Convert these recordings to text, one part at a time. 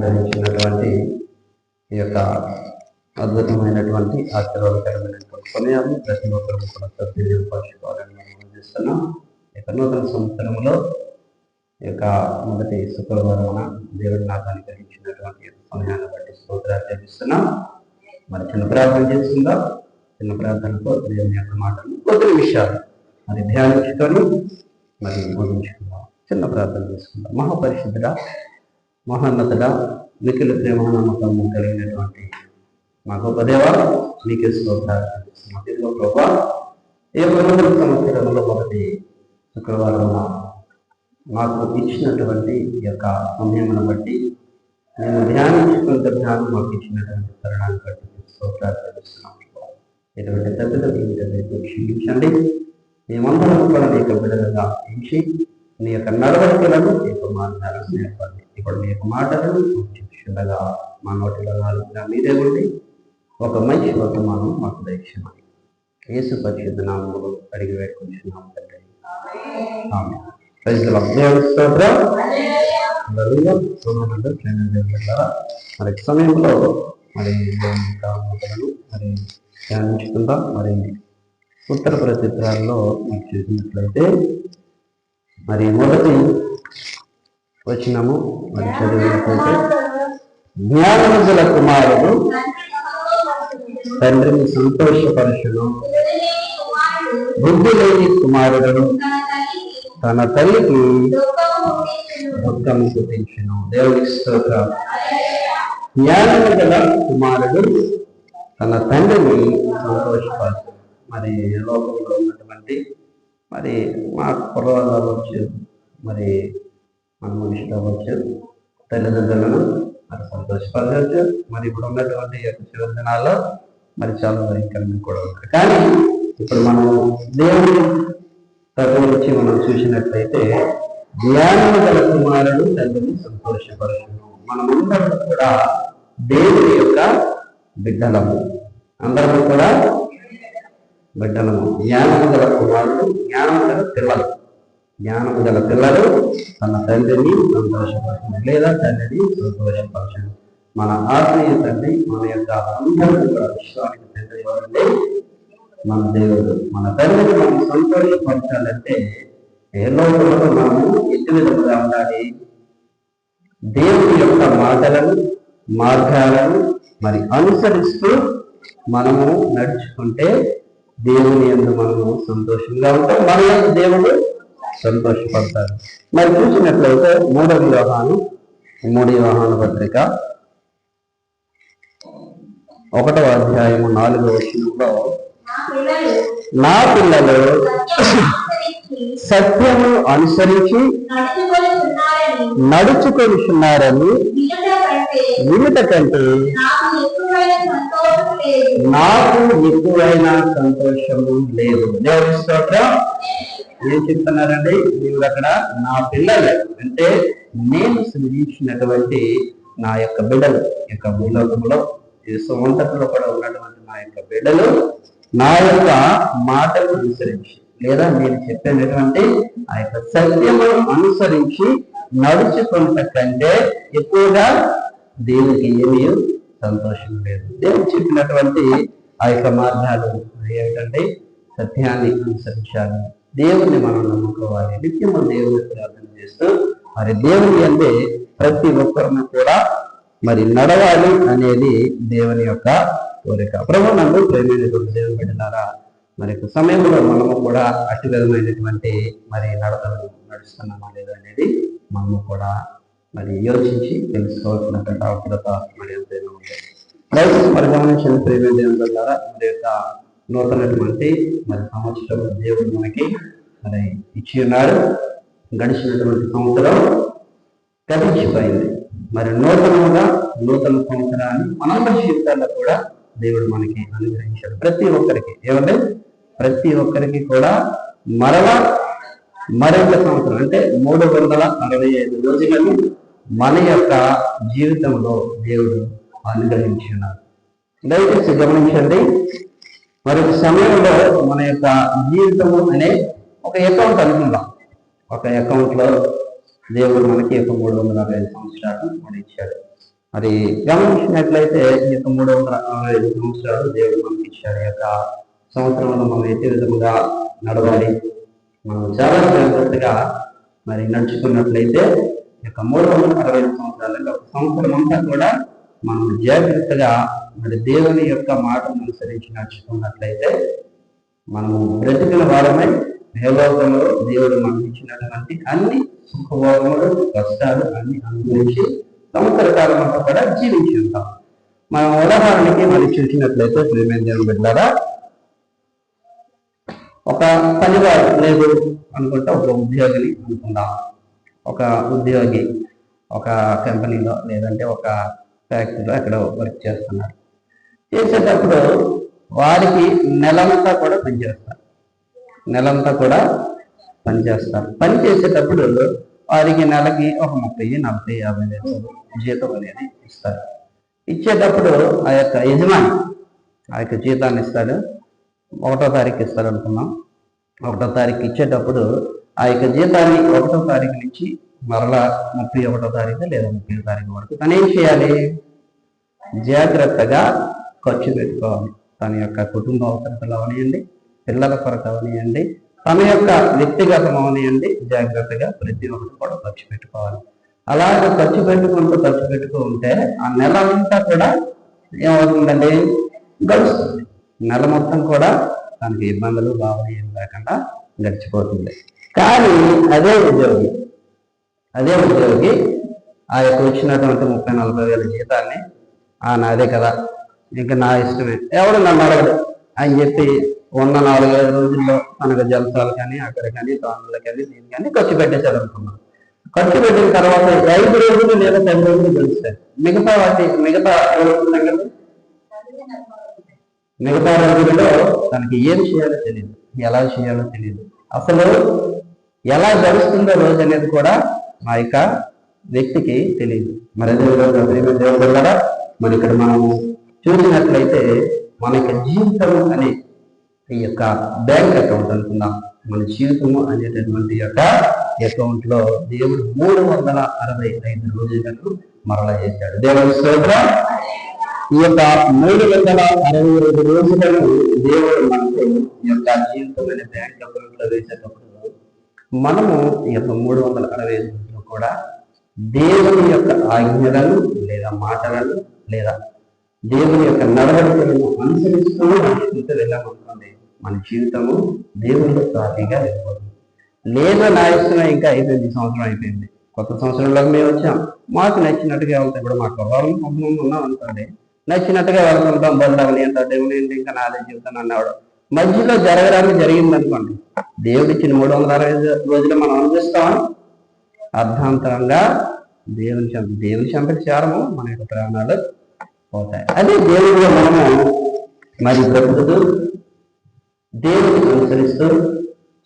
అనుగ్రహించినటువంటి ఈ యొక్క అద్భుతమైనటువంటి ఆశీర్వాదకరమైనటువంటి సమయాన్ని ప్రతి ఒక్కరు కూడా సద్వినియోగపరచుకోవాలని మనం చేస్తున్నాం నూతన సంవత్సరంలో ఈ యొక్క మొదటి శుక్రవారం దేవుడు నాకు అనుగ్రహించినటువంటి సమయాన్ని బట్టి స్తోత్రాలు చెల్లిస్తున్నాం. మరి చిన్న ప్రార్థన చేస్తుందా చిన్న ప్రార్థనతో దేవుని యొక్క మాటలు కొద్ది విషయాలు మరి ధ్యానించుకొని మరి బోధించుకుందాం. చిన్న ప్రార్థన చేసుకుందాం. మహాపరిశుద్ధుడ మహోన్నతుడ మికిలి ప్రేమ నమ్మకము కలిగినటువంటి మా గొప్ప దేవ మీకే స్తోత్రాలు చెల్లిస్తున్నాం. ప్రభా ఈ యొక్క సంవత్సరంలో మొదటి శుక్రవారం మాకు ఇచ్చినటువంటి ఈ యొక్క సమయమును బట్టి మేము ధ్యానించుకున్న ధ్యానం మాకు ఇచ్చినటువంటి తరుణాన్ని బట్టి మీకు స్తోత్రాలు చెల్లిస్తున్నాం ఇటువంటి తప్పిదలు క్షమించండి మేమందరం కూడా మీకు యొక్క బిడ్డలుగా ఇచ్చి నీ యొక్క నడవడికలను నీ యొక్క మార్గాలను నేర్పండి. ఇప్పుడు నీ యొక్క మాటలను చూపించగా మా నోటిలో నాలుగుగా మీరే ఉండి ఒక మంచి వర్తమానం మాకు దయచేయమని యేసు పరిశుద్ధ నామములు అడిగి వేడుకుంటున్నాం తండ్రి. ఆమేన్. ప్రైజ్ మరి సమయంలో మరి మరి ధ్యానించుకుందాం. మరి ఉత్తర ప్రచిత్రాల్లో మీరు చూసినట్లయితే మరి మొదటి వచ్చినము మరి చదివినట్లయితే జ్ఞానవంతుల కుమారుడు తండ్రిని సంతోషపరచును బుద్ధి లేని కుమారుడు తన తల్లికి దుఃఖం చూపించును. దేవునికి స్తోత్రం. జ్ఞానము గల కుమారుడు తన తండ్రిని సంతోషపరచు మరి లోకంలో ఉన్నటువంటి మరి మా కుర్రవాళ్ళు అవ్వచ్చు మరి మన మనుషులు అవ్వచ్చు తల్లిదండ్రులను మరి సంతోషపరచవచ్చు మరి ఇప్పుడు ఉన్నటువంటి యొక్క చివరి దినాల్లో మరి చాలా భయంకరంగా కూడా ఉంటారు కానీ ఇప్పుడు మనం దేవుని తరపు నుంచి మనం చూసినట్లయితే జ్ఞానము గల కుమారుడు తండ్రిని సంతోషపరచును. మనమందరం కూడా దేవుని యొక్క బిడ్డలము. అందరం కూడా బిడ్డలను జ్ఞానము గల కుమారుడు జ్ఞానము గల పిల్లలు. జ్ఞానము గల పిల్లలు తన తండ్రిని సంతోషపరచండి లేదా తండ్రిని సంతోషపరచండి. మన ఆత్మీయ తండ్రి మన యొక్క అందరూ కూడా విశ్వానికి తండ్రి ఎవరంటే మన దేవుడు. మన తండ్రిని మనం సంతోషపరచాలంటే ఎన్నో లోకంలో మనము ఎట్టి విధంగా ఉండాలి? దేవుని యొక్క మాటలను మార్గాలను మరి అనుసరిస్తూ మనము నడుచుకుంటే దేవుని ఎందు మనము సంతోషంగా ఉంటాం. మన దేవుడు సంతోషపడతారు మరి చూసినట్లయితే మూడవ వివాహాలు మూడవ వివాహాల పత్రిక. ఒకటవ అధ్యాయము నాలుగవ వచనంలో నా పిల్లలు సత్యము అనుసరించి నడుచుకొనిచున్నారని వినుట కంటే నాకు ఎక్కువైన సంతోషము లేదు. స్తోత్రం ఏం చెప్తున్నారండి మీరు అక్కడ నా పిల్లలు అంటే నేను సృజించినటువంటి నా యొక్క బిడ్డలు యొక్క భూలోకంలో సొంతలో కూడా ఉన్నటువంటి నా యొక్క బిడ్డలు నా యొక్క మాటలు అనుసరించి లేదా నేను చెప్పినటువంటి ఆ యొక్క సత్యమును అనుసరించి నడుచుకుంట కంటే ఎక్కువగా దేవునికి ఏమీ సంతోషం లేదు. దేవుడు చెప్పినటువంటి ఆ యొక్క మార్గాలు ఏమిటంటే సత్యాన్ని అనుసరించాలి. దేవుణ్ణి మనం నమ్ముకోవాలి. నిత్యము దేవుని ప్రార్థన చేస్తూ మరి దేవుని అంటే ప్రతి ఒక్కరిని కూడా మరి నడవాలి అనేది దేవుని యొక్క కోరిక. ప్రభు నందు ప్రేమైనటువంటి దేవుని బిడ్డలారా మరి యొక్క సమయంలో మనము కూడా అట్టి విధమైనటువంటి మరి నడతలు నడుస్తున్నామా లేదా అనేది మనము కూడా మరి యోచించి తెలుసుకోవాల్సినటువంటి అవసరత మరి ఎంతైనా ఉంది. దయచేసి పరిగణించిన గమనించిన ప్రేమ మరి యొక్క నూతనటువంటి మరి సంవత్సరం దేవుడు మనకి మరి ఇచ్చి ఉన్నాడు గడిచినటువంటి సంవత్సరం గతించిపోయింది. మరి నూతనంగా నూతన సంవత్సరాన్ని మనందరి జీవితాల్లో కూడా దేవుడు మనకి అనుగ్రహించాడు. ప్రతి ఒక్కరికి ఏమంటే ప్రతి ఒక్కరికి కూడా మరలా మరొక సంవత్సరం అంటే మూడు వందల అరవై ఐదు రోజులను మన యొక్క జీవితంలో దేవుడు అనుగ్రహించున్నారు దయచేసి గమనించండి మరి ఒక సమయంలో మన యొక్క జీవితము అనే ఒక అకౌంట్ అనుకుందాం. ఒక అకౌంట్లో దేవుడు మనకి ఒక మూడు వందల అరవై ఐదు సంవత్సరాలు మన ఇచ్చాడు. మరి గమనించినట్లయితే ఈ యొక్క మూడు వందల అరవై ఐదు సంవత్సరాలు దేవుడు మనకి ఇచ్చాడు. యొక్క సంవత్సరంలో మనం ఏ విధముగా నడవాలి. మనం చాలా జాగ్రత్తగా మరి నడుచుకున్నట్లయితే ఈ యొక్క మూడు వందల అరవై ఐదు సంవత్సరాలు ఒక సంవత్సరం అంతా కూడా మనం జాగ్రత్తగా మరి దేవుని యొక్క మాటను అనుసరించి నడుచుకున్నట్లయితే మనము బ్రతికిన వారమై దేవలోకంలో దేవుడు మనకి ఇచ్చినటువంటి అన్ని సుఖభోగములు కష్టాలు అన్ని అనుభవించి సంవత్సర కాలం అంతా కూడా జీవించి ఉంటాం. మనం ఉదాహరణకి మరి చూసినట్లయితే ప్రేమైన బిడ్డారా ఒక పనివాడు లేదు అనుకుంటే ఒక ఉద్యోగిని అనుకుందాం. ఒక ఉద్యోగి ఒక కంపెనీలో లేదంటే ఒక ఫ్యాక్టరీలో అక్కడ వర్క్ చేస్తున్నారు. చేసేటప్పుడు వారికి నెలంతా కూడా పనిచేస్తారు నెలంతా కూడా పనిచేస్తారు పని చేసేటప్పుడు వారికి నెలకి ఒక ముప్పై నలభై యాభై వేలు జీతం అనేది ఇస్తారు. ఇచ్చేటప్పుడు ఆ యొక్క యజమాని ఆ యొక్క జీతాన్ని ఇస్తాడు. ఒకటో తారీఖు ఇస్తారనుకున్నాం. ఒకటో తారీఖు ఇచ్చేటప్పుడు ఆ యొక్క జీతాన్ని ఒకటో తారీఖు నుంచి మరలా ముప్పై ఒకటో తారీఖు లేదా ముప్పై తారీఖు వరకు తను ఏం చేయాలి? జాగ్రత్తగా ఖర్చు పెట్టుకోవాలి. తన యొక్క కుటుంబ అవసరతలు అవనియండి పిల్లల కొరకు అవనియండి తన యొక్క వ్యక్తిగతం అవనియండి జాగ్రత్తగా ప్రతి ఒక్కరు కూడా ఖర్చు పెట్టుకోవాలి. అలాగే ఖర్చు పెట్టుకుంటూ ఖర్చు పెట్టుకుంటే ఉంటే ఆ నెల అంతా కూడా ఏమవుతుందండి? గడుస్తుంది. నెల మొత్తం కూడా తనకి ఇబ్బందులు బాధలు ఏం లేకుండా గడిచిపోతుంది. కానీ అదే ఉద్యోగి అదే ఉద్యోగి ఆ యొక్క వచ్చినటువంటి ముప్పై నలభై వేల జీతాన్ని ఆ నాదే కదా ఇంకా నా ఇష్టమే ఎవడు నన్ను అడగడు అని చెప్పి ఉన్న నాలుగైదు రోజుల్లో మనకు జలసాలు కానీ అక్కడ కానీ దానిలో కానీ దీని కానీ ఖర్చు పెట్టేసాడు అనుకున్నాం ఖర్చు పెట్టిన తర్వాత ఐదు రోజులు లేదా పది రోజులు గెలుస్తాయి మిగతా వాటి మిగతా రోజుల మిగతా రోజుల్లో తనకి ఏం చేయాలో తెలియదు ఎలా చేయాలో తెలియదు అసలు ఎలా గడుస్తుందో రోజు అనేది కూడా మా యొక్క వ్యక్తికి తెలియదు మరి అదేవిధంగా ప్రేమ దేవుడు కూడా మరి ఇక్కడ మనము చూసినట్లయితే మన యొక్క జీవితం అనే ఈ యొక్క బ్యాంక్ అకౌంట్ అనుకుందాం. మన జీవితము అనేటటువంటి యొక్క అకౌంట్లో దేవుడు మూడు వందల అరవై ఐదు రోజులకు మరలా చేశాడు. దేవుడు స్తోత్రం. ఈ యొక్క మూడు వందల అరవై ఐదు రోజులను దేవుడు మనకు ఈ యొక్క జీవితం అనే బ్యాంక్ అకౌంట్లో వేసేటప్పుడు మనము ఈ యొక్క మూడు వందల అరవై ఐదు రోజులు కూడా దేవుని యొక్క ఆజ్ఞలను లేదా మాటలను లేదా దేవుని యొక్క నడవడికలను అనుసరిస్తూ నడుచుకుంటూ వెళ్ళామనుకోండి మన జీవితము దేవుని సాఫీగా వెళ్ళిపోతుంది లేదా నా ఇష్టం ఇంకా అయిపోయింది సంవత్సరం అయిపోయింది. కొత్త సంవత్సరంలో మేము వచ్చాం. మాకు నచ్చినట్టుగా వెళ్తే ఇప్పుడు మా కుర్రాలను కొంతమంది ఉన్నాం అనుకోండి నచ్చినట్టుగా వెళ్తుంటాం బంధువులు ఏంటో దేవుడు ఏంటి? ఇంకా నాదే జీవితం అన్నవాడు మధ్యలో జరగడానికి జరిగింది అనుకోండి దేవుడు ఇచ్చిన మూడు వందల అరవై రోజులు మనం అనుభవిస్తామా అర్థాంతరంగా దేవుని చంపి దేవుని చంపటి చేరము మన యొక్క ప్రాణాలు పోతాయి. అదే దేవుడిలో మనము మరి బ్రతుకుతూ దేవుడిని అనుసరిస్తూ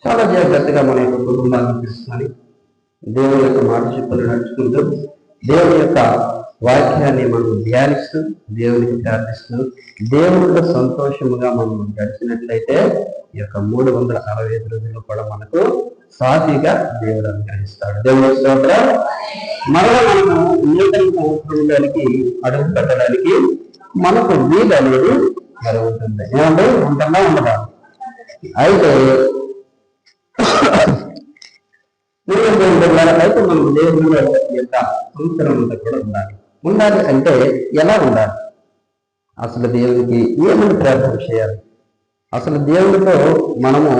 చాలా జాగ్రత్తగా మన యొక్క కుటుంబాన్ని తీసుకొని దేవుని యొక్క మాట చెప్పులు నడుచుకుంటూ దేవుని యొక్క వాక్యాన్ని మనం ధ్యానిస్తూ దేవునికి ప్రార్థిస్తూ దేవునిలో సంతోషముగా మనం గడిచినట్లయితే ఈ యొక్క మూడు వందల అరవై ఐదు రోజుల్లో కూడా మనకు సాఫీగా దేవుడు అనుగ్రహిస్తాడు. దేవుడు స్తోత్రం. మరలా మనము నూతన సంవత్సరంలోనికి అడుగు పెట్టడానికి మనకు వీలు అనేది జరుగుతుంది. ఏమంటే ఉంటుందా ఉండదా? అయితే అయితే మనం దేవుడు యొక్క సంవత్సరం అంతా కూడా ఉండాలి. ఉండాలి అంటే ఎలా ఉండాలి? అసలు దేవునికి ఏమని ప్రార్థన చేయాలి? అసలు దేవుడితో మనము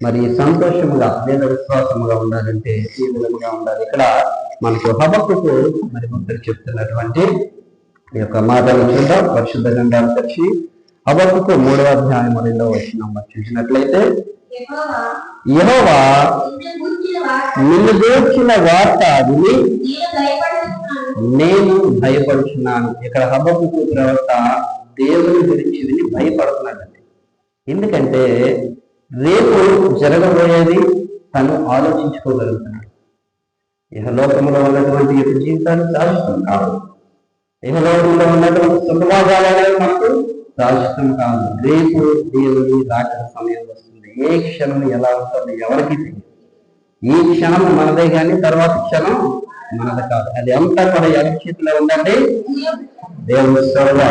మరి సంతోషముగా లేదా విశ్వాసముగా ఉండాలంటే ఏ విధముగా ఉండాలి? ఇక్కడ మనకు హబక్కుకు మరి ముద్దరు చెప్తున్నటువంటి ఈ యొక్క మాటలు చూద్దాం. పరిశుద్ధ గ్రంథాలు తెచ్చి హబక్కుకు మూడవ అధ్యాయం రెండవ వచ్చిన చూసినట్లయితే యెహోవా నిన్ను గూర్చిన వార్త అది వార్త విని నేను భయపడుతున్నాను. ఇక్కడ హబ్బకు ప్రవక్త దేవుని గురించి విని భయపడుతున్నాడండి. ఎందుకంటే రేపు జరగబోయేది తను ఆలోచించుకోగలుగుతున్నాడు. ఇహలోకంలో ఉన్నటువంటి యొక్క జీవితాన్ని శాశ్వతం కాదు ఇహలోకంలో ఉన్నటువంటి సుఖభాగాలు అనేవి మనకు శాశ్వతం కాదు రేపు దేవుని రాకడ సమయం వస్తుంది. ఏ క్షణం ఎలా ఉంటుంది ఎవరికి తెలియదు. ఈ క్షణం మనదే కానీ తర్వాత క్షణం మనది కాదు అది అంతా కూడా ఎవరి చేతిలో ఉందండి. దేవుని స్వరగా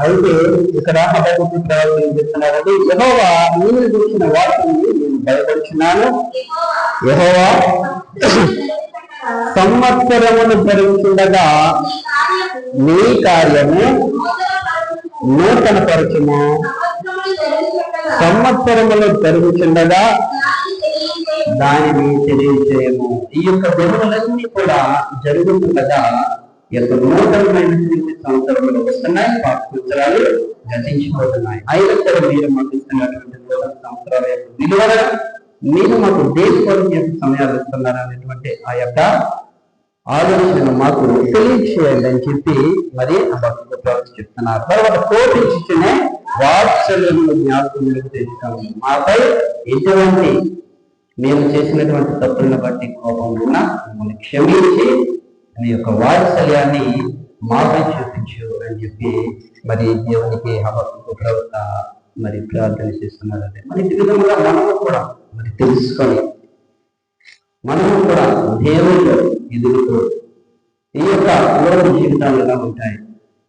అయితే ఇక్కడ హబకుకు ప్రవక్త చెప్తున్నారండి యహోవా నేను చూసిన వాటిని నేను భయపడుచున్నాను. యహోవా సంవత్సరమును భరించుండగా నీ కార్యము నూతన పరచుము సంవత్సరములు పెరుగుచుండగా దానిని తెలియజేయము. ఈ యొక్క దినములన్నీ కూడా జరుగుతుండగా ఈ యొక్క నూతనమైనటువంటి సంవత్సరంలో వస్తున్నాయి పాత సంవత్సరాలు గతించిపోతున్నాయి. అయినా సరే మీరు మాకు ఇస్తున్నటువంటి నూతన సంవత్సరాల యొక్క విలువలను మీరు మాకు దేని యొక్క సమయాలు ఇస్తున్నారు అనేటువంటి ఆ యొక్క ఆలోచన మాకు తెలియచేయండి అని చెప్పి మరి భక్తులు చెప్తున్నారు. తర్వాత కోపించుకునే వాత్సల్యములు జ్ఞాపకం తెచ్చుతాము మాపై ఎటువంటి మేము చేసినటువంటి తప్పులను బట్టి కోపం ఉన్నా మమ్మల్ని క్షమించి నీ యొక్క వాత్సల్యాన్ని మాపై చూపించు అని చెప్పి మరి దేవునికి హబక్కు ప్రవక్త మరి ప్రార్థన చేస్తున్నారంటే మరి ఈ విధంగా మనము కూడా మరి తెలుసుకొని మనము కూడా దేవుడిలో ఎదుగుతూ ఈ యొక్క పూర్వ జీవితాలుగా ఉంటాయి.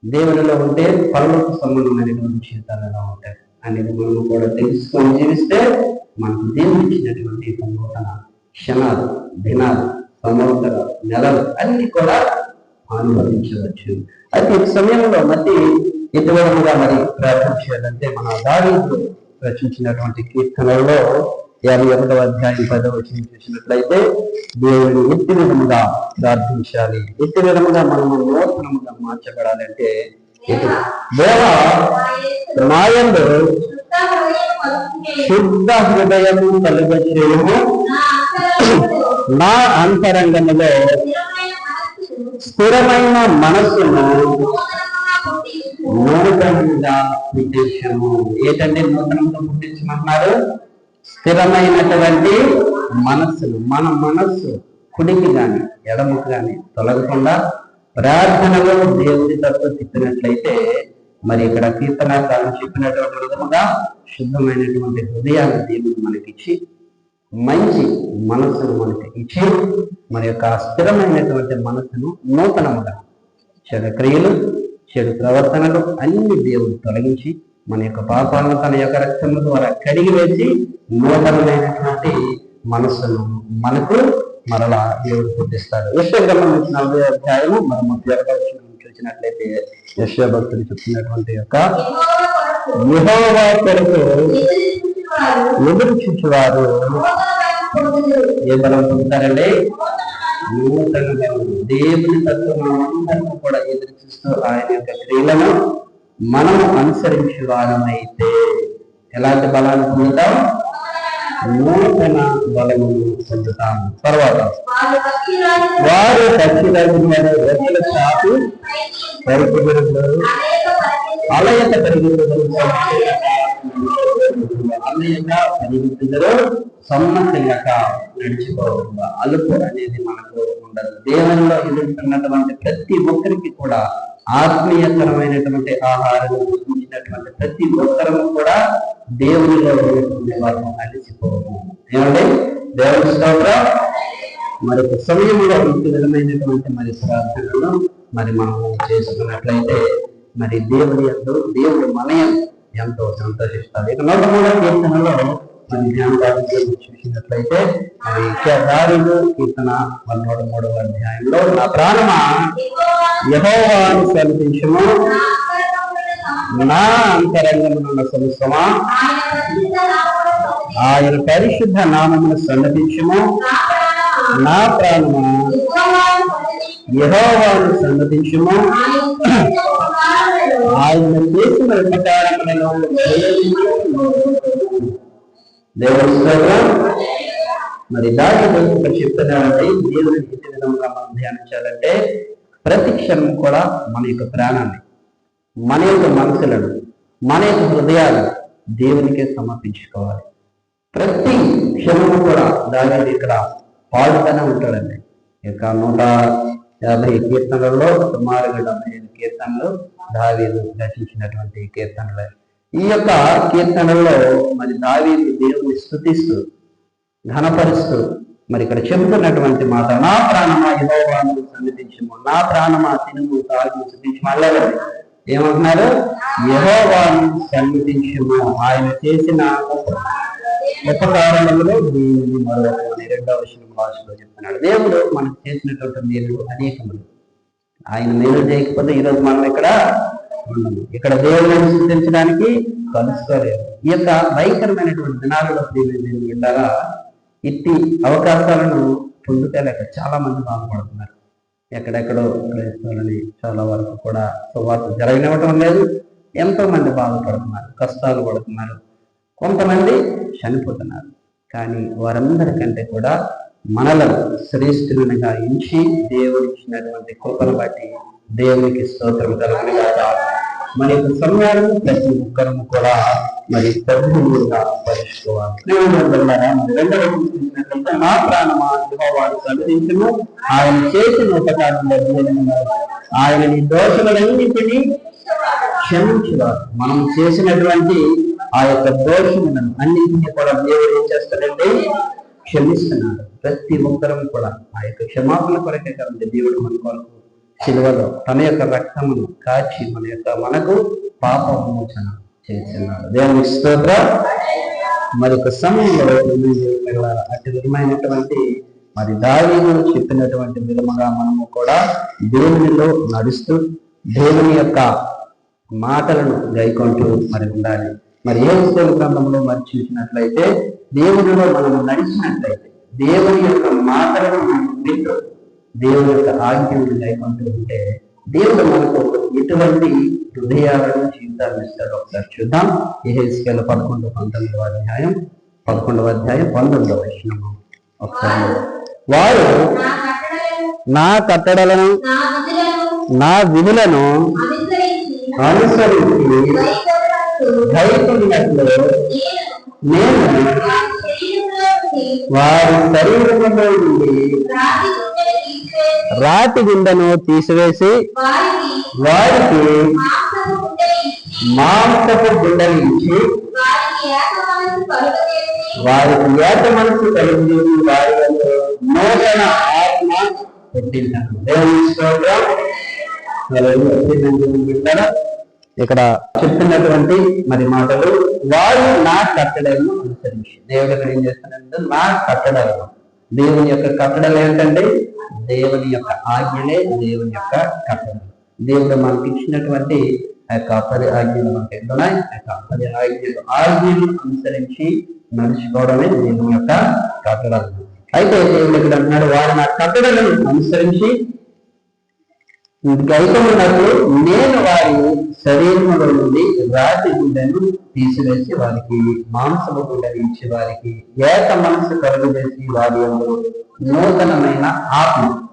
దేవుడిలో ఉంటే పర్వత సంబంధమైనటువంటి జీవితాలుగా ఉంటాయి. అనేది మనము కూడా తెలుసుకొని జీవిస్తే మనకు దేవుడు ఇచ్చినటువంటి నూతన క్షణాలు దినాలు సంవత్సరాలు నెలలు అన్ని కూడా అనుభవించవచ్చు. అయితే ఈ సమయంలో మళ్ళీ ఎటువంటిగా మరి ప్రార్థన చేయాలంటే మన దారి రచించినటువంటి కీర్తనలో యాభై ఒకటవ అధ్యాయం పదవ వచ్చిన చూసినట్లయితే దేవుని ఎత్తి విధముగా ప్రార్థించాలి ఎత్తి విధముగా మనము నూతనముగా మార్చబడాలంటే దేవ నాయందు శుద్ధ హృదయము కలుగజేయము నా అంతరంగములో స్థిరమైన మనస్సును నూతనంగా పుట్టించము. ఏంటంటే నూతనంగా పుట్టించమంటున్నారు? స్థిరమైనటువంటి మనస్సును మన మనస్సు కుడికి కానీ ఎడమకు కానీ తొలగకుండా ప్రార్థనలో దేవుడి తత్వ తిప్పినట్లయితే మరి ఇక్కడ కీర్తనాకారం చెప్పినటువంటి విధముగా శుద్ధమైనటువంటి హృదయాన్ని దేవుడు మనకిచ్చి మంచి మనస్సును మనకి ఇచ్చి మన యొక్క స్థిరమైనటువంటి మనస్సును నూతనముగా చెడు క్రియలు చెడు ప్రవర్తనలు అన్ని దేవుడు తొలగించి మన యొక్క పాపాలను తన యొక్క రక్తము ద్వారా కడిగి వేసి నూతనమైనటువంటి మనస్సును మనకు మరలా దేవుడు పుట్టిస్తాడు. యశ్వగ్రంథం వచ్చిన అధ్యాయము మనం ముప్పై చూసినట్లయితే యశ్వ భక్తుడు చెప్తున్నటువంటి యొక్క యెహోవా కొరకు ఎదురు చూచువారు ఏ బలం పొందుతారండి నూతనంగా దేవుని తత్వం కూడా ఎదురు చూస్తూ ఆయన యొక్క క్రియలను మనం అనుసరించే వారమైతే ఎలాంటి బలాన్ని పొందుతాం? నూతన బలమును పొందుతాం తర్వాత వారు రెక్కల చాటు పరిపడుతారు అలయత పరిగెత్తుదరు సమ్మతిల్లక నడిచిపోకుండా అలుపు అనేది మనకు ఉండదు. దేవునిలో ఎదుగుతున్నటువంటి ప్రతి ఒక్కరికి కూడా ఆత్మీయకరమైనటువంటి ఆహారం సూచించినటువంటి ప్రతి ఒక్కరము కూడా దేవునిలో ఉన్నటువంటి వారు చెప్పవచ్చు. ఏమంటే దేవుని స్తోత్రం. మరి సమయంలో ఇంటి విధమైనటువంటి మరి ప్రార్థనలు మరి మనము చేసుకున్నట్లయితే మరి దేవుని ఎంతో దేవుడు మనయం ఎంతో సంతోషిస్తారు ఇక నూట మూడో కీర్తనలో మరి జ్ఞానదారులు చూసినట్లయితే మరి దారిలో కీర్తన నూట మూడవ అధ్యాయంలో నా ప్రాణమ యహోవాను సమర్పించము. నా అంతరంగమున్న సమస్తమా ఆయన పరిశుద్ధ నామమును సన్నతించము నా ప్రాణమ యహోవాను సన్నతించము ఆయన చేసిన ఉపకారములను దేవుడు స్తోత్రం. మరి దాని ఒక చెప్తున్నారంటే దేవుడు ఏ విధంగా మనం ధ్యానించాలంటే ప్రతి క్షణం కూడా మన యొక్క ప్రాణాన్ని మన యొక్క మనసులను మన యొక్క హృదయాలు దేవునికే సమర్పించుకోవాలి. ప్రతి క్షణము కూడా దాని ఇక్కడ పాడుతూనే ఉంటాడండి. ఇక నూట యాభై కీర్తనలలో సుమారుగా డెబ్బై ఐదు కీర్తనలు దావీదు రచించినటువంటి కీర్తనలు. ఈ యొక్క కీర్తనలో మరి దావీదు దేవుని స్థుతిస్తూ ఘనపరుస్తూ మరి ఇక్కడ చెబుతున్నటువంటి మాట నా ప్రాణమా యెహోవాను సన్నిధించము నా ప్రాణమా తినుము తాగు సన్నిధించము అల్లలేదు ఏమంటున్నారు? యెహోవాను సన్నిధించము ఆయన చేసిన ఉపకారణములు దీనిని మరొకటి. రెండవ విషయం భాషలో చెప్తున్నాడు. దేవుడు మనకు చేసినటువంటి మేలు అనేకములు. ఆయన మేలు చేయకపోతే ఈరోజు మనం ఇక్కడ ఉండదు ఇక్కడ దేవుడిని స్థుతించడానికి కలుసుకోలేదు. ఈ యొక్క భయంకరమైనటువంటి దినాలలో దేవుని వెళ్ళారా ఇట్టి అవకాశాలను పొందుకోలేక చాలా మంది బాధపడుతున్నారు. ఎక్కడెక్కడో క్రైస్తవులని చాలా వరకు కూడా సువార్త జరగనివ్వటం లేదు. ఎంతో మంది బాధపడుతున్నారు కష్టాలు పడుతున్నారు. కొంతమంది చనిపోతున్నారు. కానీ వారందరికంటే కూడా మనలను శ్రేష్ఠులుగా ఎంచి దేవుడిచ్చినటువంటి కృపను బట్టి దేవునికి స్తోత్రం కలుగునిగాక. మన యొక్క సమయాలను ప్రతి ఒక్కరము కూడా మరి సభ్యులుగా పరుచుకోవాలి దేవుని రెండవ నా ప్రాణమా యెహోవాను ఆయన చేసిన ఉపకారంలో దీనముగా ఆయన నీ దోషములన్నింటినీ క్షమించువారు. మనం చేసినటువంటి ఆ యొక్క దోషములను అన్నింటినీ కూడా దేవుడు ఏం చేస్తాడండి క్షమిస్తున్నాడు. ప్రతి ఒక్కరం కూడా ఆ యొక్క క్షమాపణ కొరకే కదండి దేవుడు మన కొరకు. శిలువలో తన యొక్క రక్తమును కాచి మన యొక్క మనకు పాప విమోచన చేస్తున్నాడు దేవుని స్తోత్ర మరి ఒక సమయంలో అతి విధమైనటువంటి మరి దావీదు చెప్పినటువంటి విధముగా మనము కూడా దేవునిలో నడుస్తూ దేవుని యొక్క మాటలను గైకొంటూ మరి ఉండాలి. మరి ఏ ఉద్యోగ గ్రంథంలో మరి చూసినట్లయితే దేవుడిలో మనం నడిచినట్లయితే దేవుని యొక్క మాటలను మనం వింటూ దేవుని యొక్క ఆజ్ఞలను గైకొంటూ ఉంటే దేవుడు మనకు ఎటువంటి హృదయాలను జీవితాలను ఇస్తాడు ఒకసారి చూద్దాం. ఏ హెస్కేల పదకొండు పంతొమ్మిదవ అధ్యాయం పదకొండవ అధ్యాయం పంతొమ్మిదవ వచనము. ఒకసారి వారు నా కట్టడలను నా విధులను అనుసరించి భయపడినట్లు నేను నేను వారి శరీరంలో నుండి రాతి గుండెను తీసివేసి వారికి మాంసపు గుండెని ఇచ్చి వారికి ఏట మనసు కలిగి వారి నూతన ఆత్మ పుట్టించాను దేవుని ఇక్కడ చెప్తున్నటువంటి మరి మాటలు వారు నా కట్టడలను అనుసరించి. దేవుడు ఏం చేస్తున్నారంటే నా కట్టడలను దేవుని యొక్క కట్టడలు ఏంటంటే దేవుని యొక్క ఆజ్ఞలే దేవుని యొక్క కట్టడలు. దేవుడు మనకి ఇచ్చినటువంటి ఆ యొక్క పది ఆజ్ఞలు మనకి ఎన్నున్నాయి ఆ యొక్క పది ఆజ్ఞలు ఆజ్ఞలు అనుసరించి నడుచుకోవడమే దేవుని యొక్క కట్టడలు. అయితే దేవుడు ఇక్కడ అంటున్నాడు వారు నా కట్టడలను అనుసరించి గైకమున్నట్లు నేను వారి శరీరములో నుండి రాతి గుండెను తీసివేసి వారికి మాంసము గుండెను ఇచ్చి వారికి ఏక మనసు కలుగజేసి వారి నూతనమైన ఆత్మ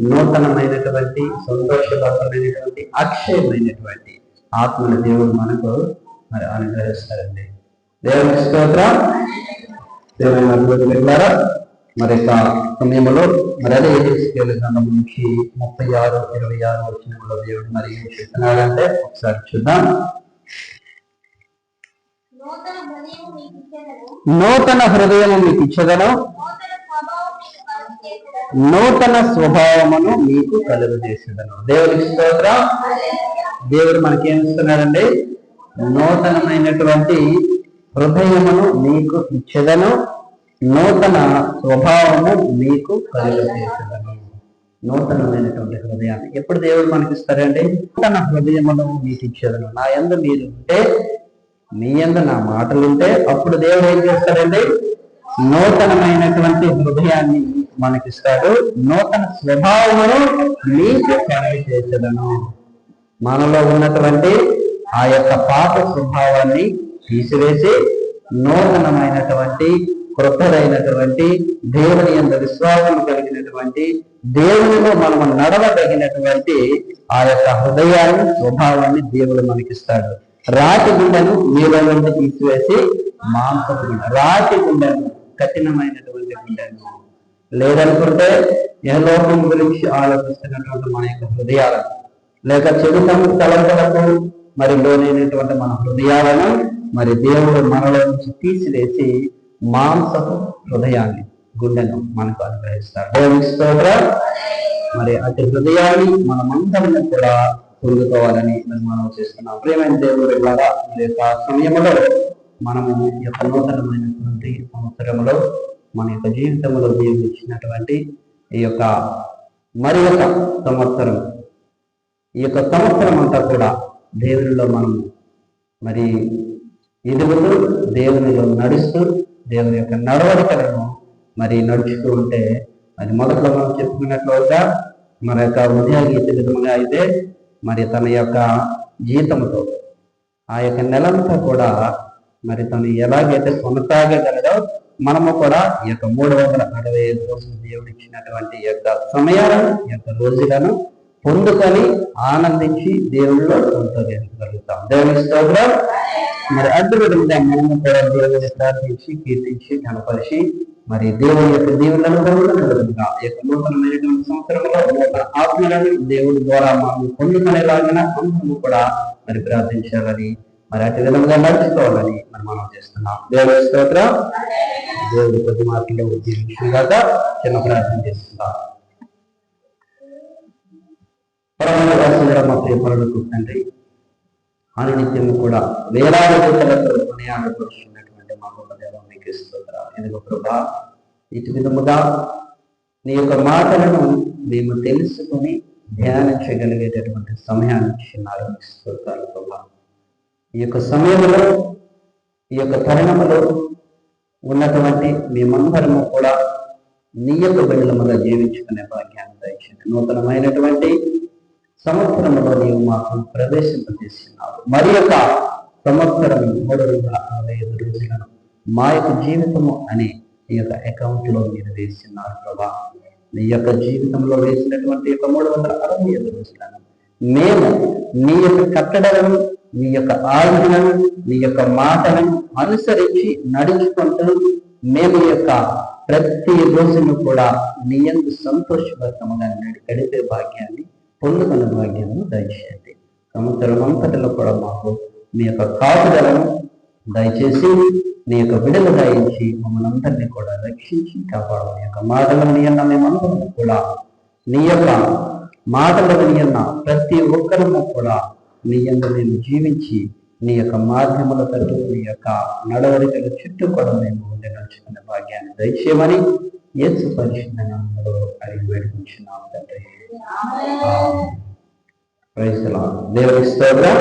నూతనమైనటువంటి సంతోషభరితమైనటువంటి అక్షయమైనటువంటి ఆత్మను దేవుడు మనకు మరి అనుగ్రహిస్తారండి దేవుని స్తోత్రం. దేవుని అనుభూతి మరి యొక్క సమయంలో మరి అదే గ్రంథం నుంచి ముప్పై ఆరు ఇరవై ఆరు వచ్చినప్పుడు దేవుడు మరి ఏం చెప్తున్నాడంటే ఒకసారి చూద్దాం. నూతన హృదయం మీకు ఇచ్చేదను. నూతన స్వభావమును మీకు కలుగజేసేదను. కలుగజేసేదను. దేవునికి స్తోత్రం. దేవుడు మనకి ఏం ఇస్తున్నాడండి? నూతనమైనటువంటి హృదయమును మీకు ఇచ్చేదను. నూతన స్వభావము మీకు కలుగజేసేదను. నూతనమైనటువంటి హృదయాన్ని. ఎప్పుడు దేవుడు మనకి ఇస్తారండి నూతన హృదయమును మీకు ఇచ్చేదను. నా ఎందు మీరు ఉంటే మీ ఎందు నా మాటలు ఉంటే అప్పుడు దేవుడు ఏం చేస్తారండి నూతనమైనటువంటి హృదయాన్ని మనకిస్తాడు. నూతన స్వభావమును మీకు కలుగజేసేదను. మనలో ఉన్నటువంటి ఆ యొక్క పాత స్వభావాన్ని తీసివేసి నూతనమైనటువంటి క్రొత్తదైనటువంటి దేవుని ఎంత విశ్వాసం కలిగినటువంటి దేవునిలో మనము నడవదగినటువంటి ఆ యొక్క హృదయాన్ని స్వభావాన్ని దేవుడు మనకిస్తాడు. రాతి గుండెను మీలో నుండి తీసివేసి మాంసపు గుండె రాతి గుండెను కఠినమైనటువంటి గుండెను. లేదనుకుంటే ఏ లోకం గురించి ఆలోచిస్తున్నటువంటి మన యొక్క హృదయాలను లేక చెడు తమ మరి లోనైనటువంటి మన హృదయాలను మరి దేవుడు మనలో నుంచి తీసివేసి మాంసపు హృదయాన్ని గుండెను మనకు అనుగ్రహిస్తారు. దేవునికి స్తోత్ర మరి అతి హృదయాన్ని మనమందరం కూడా పొందుకోవాలని నిర్మాణం మనం చేస్తున్నాం. ప్రేమైన దేవుడు ద్వారా మరి యొక్క సమయంలో మనము ఈ యొక్క నూతనమైనటువంటి సంవత్సరంలో మన యొక్క జీవితంలో దేవుడు ఇచ్చినటువంటి ఈ యొక్క మరి ఒక సంవత్సరం ఈ యొక్క సంవత్సరం అంతా కూడా దేవునిలో మనం మరి ఎదుగుతూ దేవునిలో నడుస్తూ దేవుని యొక్క నడవడికలను మరి నడుచుతూ ఉంటే అది మొదట్లో మనం చెప్పుకున్నట్లుగా మన యొక్క ఉద్యోగి విధముగా అయితే మరి తన యొక్క జీతంతో ఆ యొక్క నెలంతా కూడా మరి తను ఎలాగైతే కొనసాగగలడో మనము కూడా ఈ యొక్క మూడు వందల అరవై ఐదు రోజులు దేవుడు ఇచ్చినటువంటి యొక్క సమయాలను యొక్క రోజులను పొందుకొని ఆనందించి దేవుళ్ళు సంతోషించగలుగుతాం. దేవుని స్తోత్రం. మరి అద్భుతంగా విధంగా మనము కూడా దేవుని ప్రార్థించి కీర్తించి కనపరిచి మరి దేవుని యొక్క దీవులను పొందుకునే ఈ యొక్క నూతనమైనటువంటి సంవత్సరంలో నూతన ఆత్మలను దేవుడి ద్వారా మనం పొందుకునేలాగిన అందరము కూడా మరి ప్రార్థించాలని మరి అటు విధంగా నడుచుకోవాలని మరి మనం చేస్తున్నాం. దేవుడి స్తోత్ర. దేవుడి కొద్ది మాటల్లో కాక చిన్న ప్రార్థన చేస్తున్నాం. పరమ పరమరాశుల మా ప్రియపరులకు తండ్రి అనునిత్యము కూడా వేలాది దూతలతో కొనియాడబడుతున్నటువంటి మా గొప్ప దేవం మీకు ఇస్తున్నాం ఎందుకు ప్రభా? ఇటు విధముగా నీ యొక్క మాటలను మేము తెలుసుకుని ధ్యానించగలిగేటటువంటి సమయాన్ని ఇచ్చినారు మీకు స్తోత్రాలు ప్రభా. ఈ యొక్క సమయంలో ఈ యొక్క తరుణంలో ఉన్నటువంటి మేమందరము కూడా నీ యొక్క బిడ్డల మీద జీవించుకునే భాగ్యాన్ని దయచేయండి. నూతనమైనటువంటి సంవత్సరంలో నీవు మాకు ప్రవేశింపజేస్తున్నావు మరి యొక్క సంవత్సరం మూడు వందల అరవై ఐదు రోజులను మా యొక్క జీవితము అనే ఈ యొక్క అకౌంట్లో మీరు వేస్తున్నారు ప్రభా. నీ యొక్క జీవితంలో వేసినటువంటి యొక్క మూడు వందల అరవై ఐదు రోజులను మేము నీ యొక్క కట్టడలను నీ యొక్క ఆజ్ఞలను నీ యొక్క మాటలను అనుసరించి నడుచుకుంటూ మేము యొక్క ప్రతి రోజును కూడా నీ ఎందు సంతోషభరితముగా నడి- గడిపే భాగ్యాన్ని పొందుకున్న భాగ్యమును దయచేయండి. సంవత్సరం అంతటిలో కూడా మాకు మీ యొక్క కాపుదలను దయచేసి నీ యొక్క విడుదల దయించి మమ్మల్ని అందరినీ కూడా రక్షించి కాపాడమని యొక్క మాటలను నీ అన్న మేమందరం కూడా. నీ యొక్క మాటలను నీ అన్న ప్రతి ఒక్కరము కూడా నీ యొక్క మేము జీవించి నీ యొక్క మాధ్యముల తట్టు నీ యొక్క నడవడికల చుట్టూ కూడా మేము ఉండి భాగ్యాన్ని దయచేయమని యేసు పరిశుద్ధంగా నామములో అడిగి వేడుకుంటున్నాం తండ్రి. దేవుడి స్తోత్రం.